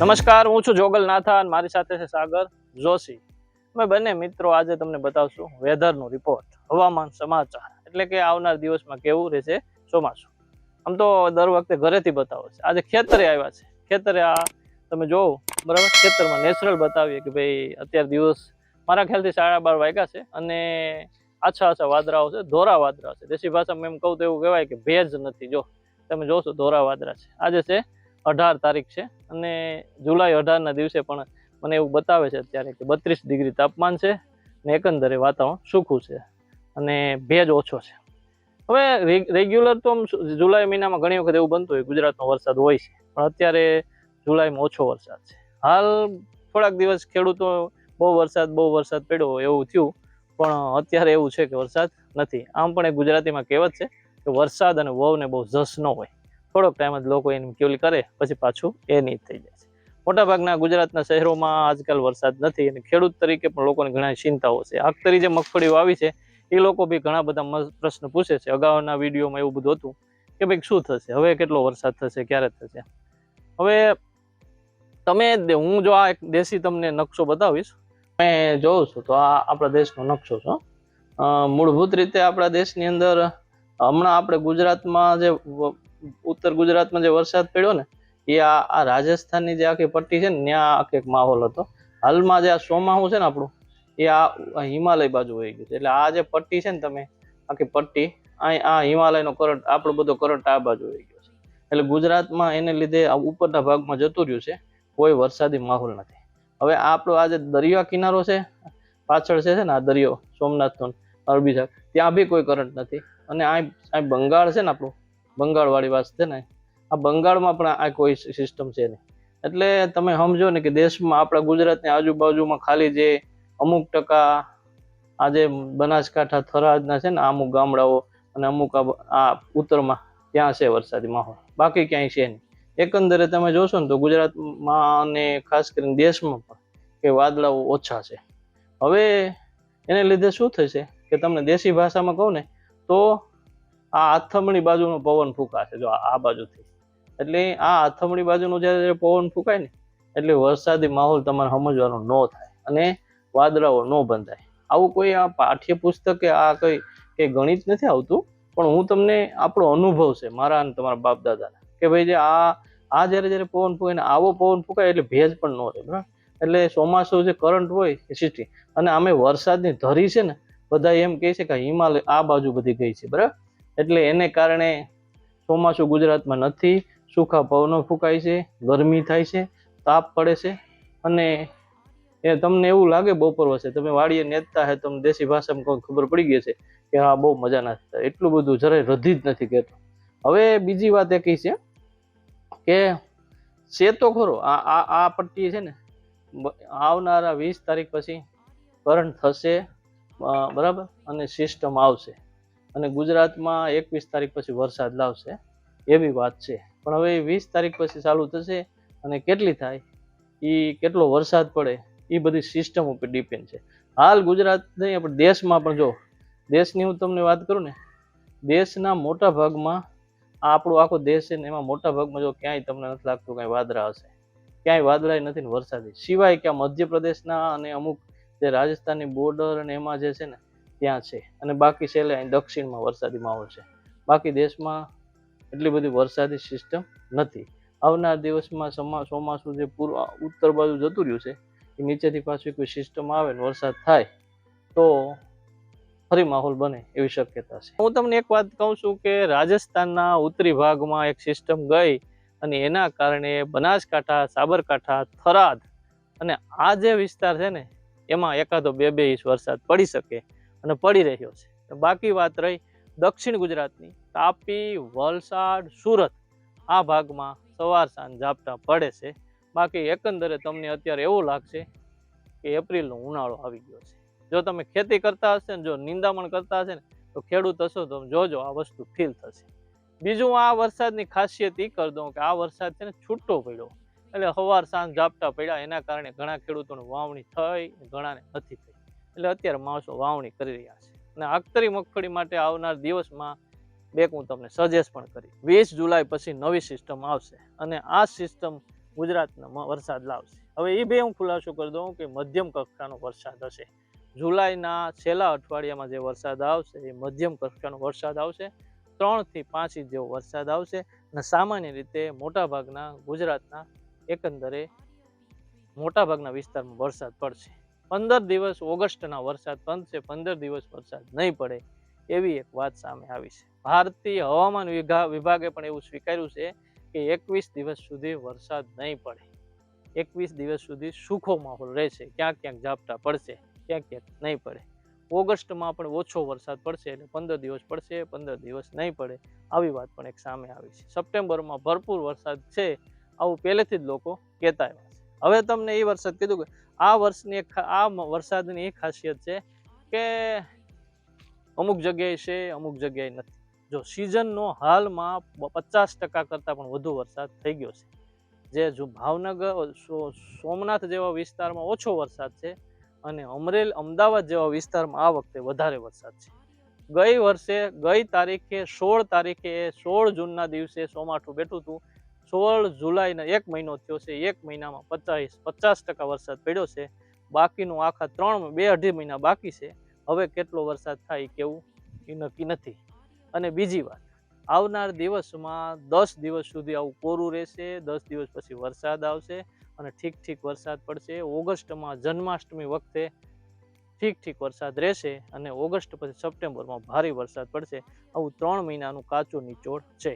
નમસ્કાર, હું છું જોગલ નાથા અને મારી સાથે છે સાગર જોશી. અમે બંને મિત્રો આજે તમને બતાવશું વેધરનો રિપોર્ટ હવામાન સમાચાર. એટલે કે આવનાર દિવસમાં કેવું રહેશે ચોમાસું. આમ તો દર વખતે ઘરેથી બતાવો છે. આજે ખેતરે આવ્યા છે. ખેતરે આ તમે જોવો, બરાબર? ખેતરમાં નેચરલ બતાવીએ કે ભાઈ, અત્યારે દિવસ મારા ખ્યાલથી સાડા બાર વાગ્યા છે અને આછા આછા વાદરાઓ છે, ધોરા વાદરા છે. દેશી ભાષામાં એમ કહું તો એવું કહેવાય કે ભેજ નથી. જો તમે જોશો ધોરા વાદરા છે. આજે છે અઢાર તારીખ છે અને જુલાઈ અઢારના દિવસે પણ મને એવું બતાવે છે અત્યારે કે બત્રીસ ડિગ્રી તાપમાન છે ને એકંદરે વાતાવરણ સૂકું છે અને ભેજ ઓછો છે. હવે રેગ્યુલર તો જુલાઈ મહિનામાં ઘણી વખત એવું બનતું હોય ગુજરાતનો વરસાદ હોય છે, પણ અત્યારે જુલાઈમાં ઓછો વરસાદ છે. હાલ થોડાક દિવસ ખેડૂતો બહુ વરસાદ બહુ વરસાદ પડ્યો એવું થયું, પણ અત્યારે એવું છે કે વરસાદ નથી. આમ પણ એ ગુજરાતીમાં કહેવત છે કે વરસાદ અને વહુને બહુ જસ ન હોય. થોડોક ટાઈમ જ લોકો એની ક્યુલ કરે, પછી પાછું એ નહીં થઈ જાય છે. મોટાભાગના ગુજરાતના શહેરોમાં આજકાલ વરસાદ નથી અને ખેડૂત તરીકે પણ લોકોને ઘણા ચિંતાઓ છે. આગતરી જે મગફળીઓ આવી છે, એ લોકો બી ઘણા બધા પ્રશ્ન પૂછે છે. અગાઉના વિડીયોમાં એવું બધું હતું કે ભાઈ શું થશે? હવે કેટલો વરસાદ થશે? ક્યારે થશે? હવે તમે હું જો આ એક દેશી તમને નકશો બતાવીશ. મેં જોઉં છું તો આ આપણા દેશનો નકશો છે મૂળભૂત રીતે આપણા દેશની અંદર હમણાં આપણે ગુજરાતમાં જે ઉત્તર ગુજરાતમાં જે વરસાદ પડ્યો ને, એ આ આ રાજસ્થાનની જે આખી પટ્ટી છે ને, ત્યાં આખો એક માહોલ હતો. હાલમાં જે આ સોમાહું છે ને આપણું, એ આ હિમાલય બાજુ વહી ગયું છે. એટલે આ જે પટ્ટી છે ને તમે, આખી પટ્ટી અહીં આ હિમાલયનો કરંટ, આપણો બધો કરંટ આ બાજુ વહી ગયો છે. એટલે ગુજરાતમાં એને લીધે આ ઉપરના ભાગમાં જતું રહ્યું છે, કોઈ વરસાદી માહોલ નથી. હવે આપણો આ જે દરિયા કિનારો છે, પાછળ છે ને, આ દરિયો સોમનાથનો અરબી સાગર ત્યાં બી કોઈ કરંટ નથી. અને આ બંગાળ છે ને આપણું બંગાળ વાળી વાત છે ને, આ બંગાળમાં પણ આ કોઈ સિસ્ટમ છે નહીં. એટલે તમે સમજો ને કે દેશમાં આપણા ગુજરાતની આજુબાજુમાં ખાલી જે અમુક ટકા આ જે બનાસકાંઠા થરાદના છે ને, અમુક ગામડાઓ અને અમુક આ ઉત્તરમાં ત્યાં છે વરસાદી માહોલ. બાકી ક્યાંય છે નહીં. એકંદરે તમે જોશો ને તો ગુજરાતમાં અને ખાસ કરીને દેશમાં પણ કે વાદળાઓ ઓછા છે. હવે એને લીધે શું થશે કે તમને દેશી ભાષામાં કહું ને, તો આ આથમણી બાજુનો પવન ફૂંકાશે, જો આ બાજુથી. એટલે આ આથમણી બાજુનો જ્યારે પવન ફૂંકાય ને, એટલે વરસાદી માહોલ તમારે સમજવાનો ન થાય અને વાદળાઓ ન બંધાય. આવું કોઈ આ પાઠ્યપુસ્તક કે આ કઈ કે ગણિત નથી આવતું, પણ હું તમને આપણો અનુભવ છે, મારા અને તમારા બાપ દાદાના, કે ભાઈ જે આ આ જ્યારે જ્યારે પવન ફૂંકાય ને, આવો પવન ફૂંકાય એટલે ભેજ પણ ન રહે, બરાબર? એટલે ચોમાસું જે કરંટ હોય એ સિસ્ટી અને આમે વરસાદની ધરી છે ને બધા એમ કહે છે કે હિમાલય આ બાજુ બધી ગઈ છે, બરાબર? એટલે એને કારણે ચોમાસું ગુજરાતમાં નથી, સૂકા પવનો ફૂંકાય છે, ગરમી થાય છે, તાપ પડે છે અને એ તમને એવું લાગે બપોર વસે તમે વાડીએ નેતતા હે, તમને દેશી ભાષામાં કોઈ ખબર પડી ગઈ છે કે હા, બહુ મજા ના થતા એટલું બધું જરાય રધી જ નથી કહેતો. હવે બીજી વાત એ કહી છે કે છે તો ખરો આ આ પટ્ટી છે ને આવનારા વીસ તારીખ પછી કરંટ થશે બરાબર? અને સિસ્ટમ આવશે. અને ગુજરાતમાં એકવીસ તારીખ પછી વરસાદ લાવશે એવી વાત છે. પણ હવે વીસ તારીખ પછી ચાલુ થશે અને કેટલી થાય? એ કેટલો વરસાદ પડે? એ બધી સિસ્ટમ ઉપર ડિપેન્ડ છે. હાલ ગુજરાત નહીં આપણે દેશમાં પણ જો, દેશની હું તમને વાત કરું ને, દેશના મોટા ભાગમાં આ આપણો આખો દેશ છે ને, એમાં મોટા ભાગમાં જો ક્યાંય તમને નથી લાગતું કાંઈ વાદળા હશે. ક્યાંય વાદળાય નથી ને વરસાદી. સિવાય કે મધ્યપ્રદેશના અને અમુક જે રાજસ્થાનની બોર્ડર અને એમાં જે છે ને ત્યાં છે. અને બાકી છેલ્લે અહીં દક્ષિણમાં વરસાદી માહોલ છે. બાકી દેશમાં એટલી બધી વરસાદી સિસ્ટમ નથી. આવનાર દિવસમાં સમા, ચોમાસું જે પૂર્વ ઉત્તર બાજુ જતું રહ્યું છે, એ નીચેથી પાછું કોઈ સિસ્ટમ આવે ને વરસાદ થાય, તો ફરી માહોલ બને એવી શક્યતા છે. હું તમને એક વાત કહું છું કે રાજસ્થાનના ઉત્તરી ભાગમાં એક સિસ્ટમ ગઈ અને એના કારણે બનાસકાંઠા, સાબરકાંઠા, થરાદ અને આ જે વિસ્તાર છે ને, એમાં એકાદો બે બે ઇંચ વરસાદ પડી શકે. અને પડી રહ્યો છે. બાકી વાત રહી દક્ષિણ ગુજરાતની. તાપી, વલસાડ, સુરત આ ભાગમાં સવાર સાંજ ઝાપટા પડે છે. બાકી એકંદરે તમને અત્યારે એવું લાગશે કે એપ્રિલનો ઉનાળો આવી ગયો છે. જો તમે ખેતી કરતા હશે ને, જો નિંદામણ કરતા હશે ને, તો ખેડૂત હશો તો જોજો આ વસ્તુ ફીલ થશે. બીજું આ વરસાદની ખાસિયત એ કરી દઉં કે આ વરસાદ છે ને છૂટો પડ્યો. એટલે સવાર સાંજ ઝાપટા પડ્યા, એના કારણે ઘણા ખેડૂતોની વાવણી થઈ ઘણાને નથી થઈ. એટલે અત્યારે માણસો વાવણી કરી રહ્યા છે. અને આખતરી મગફળી માટે આવનાર દિવસમાં બે હું તમને સજેસ્ટ પણ કરી વીસ જુલાઈ પછી નવી સિસ્ટમ આવશે અને આ સિસ્ટમ ગુજરાતના વરસાદ લાવશે. હવે એ બે હું ખુલાસો કરી દઉં કે મધ્યમ કક્ષાનો વરસાદ હશે. જુલાઈના છેલ્લા અઠવાડિયામાં જે વરસાદ આવશે, એ મધ્યમ કક્ષાનો વરસાદ આવશે. ત્રણથી પાંચ ઇંચ જેવો વરસાદ આવશે અને સામાન્ય રીતે મોટાભાગના ગુજરાતના એકંદરે મોટાભાગના વિસ્તારમાં વરસાદ પડશે. પંદર દિવસ ઓગસ્ટના વરસાદ પંચે પંદર દિવસ વરસાદ નહીં પડે એવી એક વાત સામે આવી છે. ભારતીય હવામાન વિભા- વિભાગે પણ એવું સ્વીકાર્યું છે કે એકવીસ દિવસ સુધી વરસાદ નહીં પડે. એકવીસ દિવસ સુધી સૂખો માહોલ રહેશે. ક્યાંક ક્યાંક ઝાપટા પડશે, ક્યાંક ક્યાંક નહીં પડે. ઓગસ્ટમાં પણ ઓછો વરસાદ પડશે એટલે પંદર દિવસ પડશે, પંદર દિવસ નહીં પડે આવી વાત પણ એક સામે આવી છે. સપ્ટેમ્બરમાં ભરપૂર વરસાદ છે, આવું પહેલેથી જ લોકો કહેતા આવ્યા હવે તમને એ વરસાદ કીધું કે આ વર્ષની એક આ વરસાદની એ ખાસિયત છે કે અમુક જગ્યાએ છે, અમુક જગ્યાએ નથી. જો સિઝનનો હાલમાં પચાસ ટકા કરતાં પણ વધુ વરસાદ થઈ ગયો છે. જે જો ભાવનગર સોમનાથ જેવા વિસ્તારમાં ઓછો વરસાદ છે અને અમરેલ, અમદાવાદ જેવા વિસ્તારમાં આ વખતે વધારે વરસાદ છે. ગઈ વર્ષે, ગઈ તારીખે, સોળ તારીખે, સોળ જૂનના દિવસે સોમાઠું બેઠું હતું. સોળ જુલાઈના એક મહિનો થયો છે. એક મહિનામાં પચાસ પચાસ ટકા વરસાદ પડ્યો છે. બાકીનું આખા ત્રણ, બે અઢી મહિના બાકી છે. હવે કેટલો વરસાદ થાય કેવું એ નક્કી નથી. અને બીજી વાત, આવનાર દિવસમાં દસ દિવસ સુધી આવું કોરું રહેશે, દસ દિવસ પછી વરસાદ આવશે અને ઠીક ઠીક વરસાદ પડશે. ઓગસ્ટમાં જન્માષ્ટમી વખતે ઠીક ઠીક વરસાદ રહેશે અને ઓગસ્ટ પછી સપ્ટેમ્બરમાં ભારે વરસાદ પડશે. આવું ત્રણ મહિનાનું કાચું નિચોડ છે.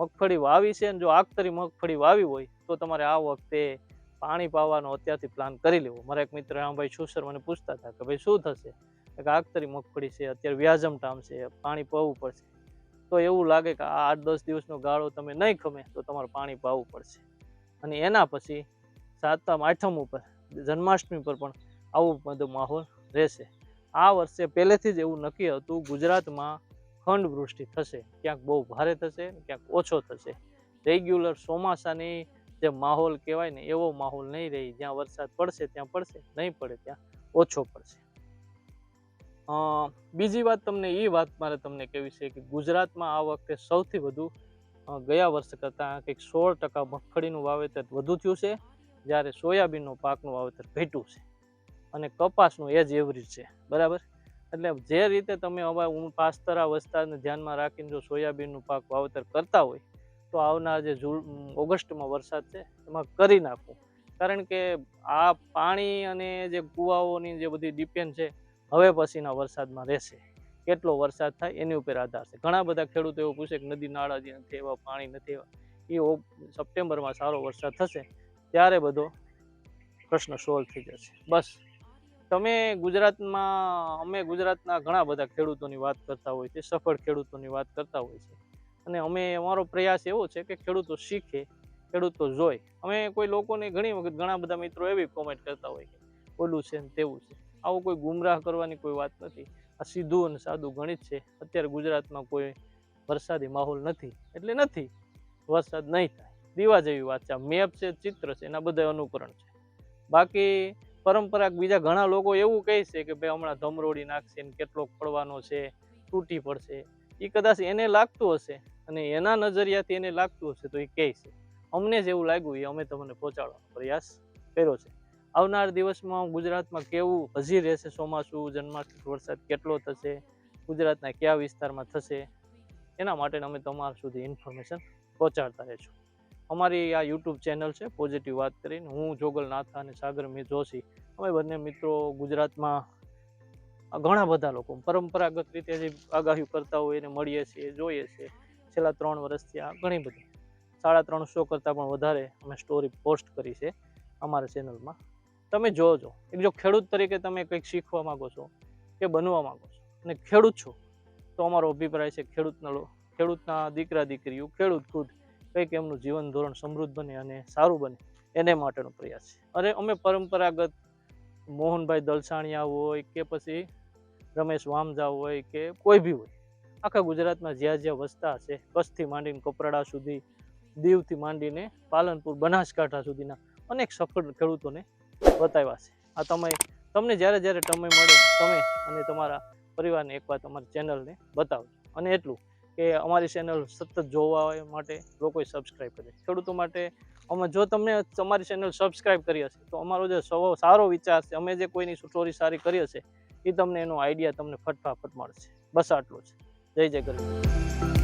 મગફળી વાવી છે અને જો આગતરી મગફળી વાવી હોય, તો તમારે આ વખતે પાણી પાવાનો અત્યારથી પ્લાન કરી લેવો. મારા એક મિત્ર રામભાઈ છુસર મને પૂછતા હતા કે, ભાઈ, શું થશે? કે આગતરી મગફળી છે, અત્યારે વ્યાજમ ટામ છે, પાણી પાવું પડશે. તો એવું લાગે કે આ આઠ દસ દિવસનો ગાળો તમે નહીં ખમે, તો તમારે પાણી પાવું પડશે. અને એના પછી સાતમ, આઠમ ઉપર, જન્માષ્ટમી પર પણ આવું બધો માહોલ રહેશે. આ વર્ષે પહેલેથી જ એવું નક્કી હતું, ગુજરાતમાં ખંડ વૃષ્ટિ થશે, ક્યાંક બહુ ભારે થશે ક્યાંક ઓછો થશે. રેગ્યુલર ચોમાસાની જે માહોલ કહેવાય ને, એવો માહોલ નહીં રહી. જ્યાં વરસાદ પડશે, ત્યાં પડશે, નહીં પડે, ત્યાં ઓછો પડશે. બીજી વાત તમને એ વાત મારે તમને કહેવી છે કે ગુજરાતમાં આ વખતે સૌથી વધુ ગયા વર્ષ કરતાં કંઈક સોળ ટકા મગફળીનું વાવેતર વધુ થયું છે, જ્યારે સોયાબીનનો પાકનું વાવેતર ઘટ્યું છે. અને કપાસનું એ જ એવરેજ છે. બરાબર? એટલે જે રીતે તમે હવે પાસ્તરા વસ્તારને ધ્યાનમાં રાખીને જો સોયાબીનનું પાક વાવેતર કરતા હોય, તો આવનાર જે જૂ ઓગસ્ટમાં વરસાદ છે, એમાં કરી નાખવું. કારણ કે આ પાણી અને જે કુવાઓની જે બધી ડિપેન્ડ છે, હવે પછીના વરસાદમાં રહેશે. કેટલો વરસાદ થાય એની ઉપર આધાર છે. ઘણા બધા ખેડૂતો એવું પૂછે કે નદી નાળા જે નથી એવા, પાણી નથી એવા, એ સપ્ટેમ્બરમાં સારો વરસાદ થશે, ત્યારે બધો પ્રશ્ન સોલ્વ થઈ જશે. બસ. તમે ગુજરાતમાં, અમે ગુજરાતના ઘણા બધા ખેડૂતોની વાત કરતા હોય છે, સફળ ખેડૂતોની વાત કરતા હોય છે. અને અમે, અમારો પ્રયાસ એવો છે કે ખેડૂતો શીખે, ખેડૂતો જોઈ અમે કોઈ લોકોને ઘણી વખત ઘણા બધા મિત્રો એવી કોમેન્ટ કરતા હોય કે, ઓલું છે ને તેવું છે. આવું કોઈ ગુમરાહ કરવાની કોઈ વાત નથી. આ સીધું અને સાદું ગણિત છે. અત્યારે ગુજરાતમાં કોઈ વરસાદી માહોલ નથી. એટલે નથી. વરસાદ નહીં થાય. દીવા જેવી વાત છે. મેપ છે, ચિત્ર છે, એના બધા અનુકરણ છે. બાકી પરંપરાગત બીજા ઘણા લોકો એવું કહે છે કે ભાઈ હમણાં ધમરોડી નાખશે ને કેટલોક પડવાનો છે, તૂટી પડશે. એ કદાચ એને લાગતું હશે અને એના નજરિયાથી એને લાગતું હશે તો એ કહે છે. અમને જેવું લાગ્યું એ અમે તમને પહોંચાડવાનો પ્રયાસ કર્યો છે. આવનાર દિવસમાં ગુજરાતમાં કેવું હજી રહેશે ચોમાસું, જન્માષ્ટમી, વરસાદ કેટલો થશે, ગુજરાતના કયા વિસ્તારમાં થશે, એના માટે અમે તમારા સુધી ઇન્ફોર્મેશન પહોંચાડતા રહેશું. અમારી આ યુટ્યુબ ચેનલ છે પોઝિટિવ વાત કરીને. હું જોગલ નાથા અને સાગર મી જોશી. અમે બંને મિત્રો ગુજરાતમાં ઘણા બધા લોકો પરંપરાગત રીતે જે આગાહી કરતા હોય એને મળીએ છીએ, જોઈએ છીએ. છેલ્લા ત્રણ વર્ષથી આ ઘણી બધી, સાડા ત્રણસો કરતાં પણ વધારે અમે સ્ટોરી પોસ્ટ કરી છે અમારા ચેનલમાં તમે જોજો એક જો ખેડૂત તરીકે તમે કંઈક શીખવા માંગો છો કે બનવા માગો છો અને ખેડૂત છો, તો અમારો અભિપ્રાય છે ખેડૂતના ખેડૂતના દીકરા દીકરીઓ ખેડૂત ખુદ કંઈક એમનું જીવન ધોરણ સમૃદ્ધ બને અને સારું બને, એને માટેનો પ્રયાસ છે. અરે, અમે પરંપરાગત મોહનભાઈ દલસાણિયા હોય કે પછી રમેશ વામજા હોય કે કોઈ બી હોય, આખા ગુજરાતમાં જ્યાં જ્યાં વસતા હશે, કચ્છથી માંડીને કપરાડા સુધી, દીવથી માંડીને પાલનપુર, બનાસકાંઠા સુધીના અનેક સફળ ખેડૂતોને બતાવ્યા છે. આ તમે તમને જ્યારે જ્યારે સમય મળે, તમે અને તમારા પરિવારને એકવાર તમારી ચેનલને બતાવજો. અને એટલું કે અમારી ચેનલ સતત જોવા માટે લોકોએ સબસ્ક્રાઈબ કરે. ખેડૂતો માટે અમે જો તમને અમારી ચેનલ સબસ્ક્રાઈબ કરી હશે, તો અમારો જે સારો વિચાર છે, અમે જે કોઈની સ્ટોરી સારી કરી હશે એ તમને એનો આઈડિયા તમને ફટફાફટ મળશે. બસ આટલું છે જય જય ગરવી.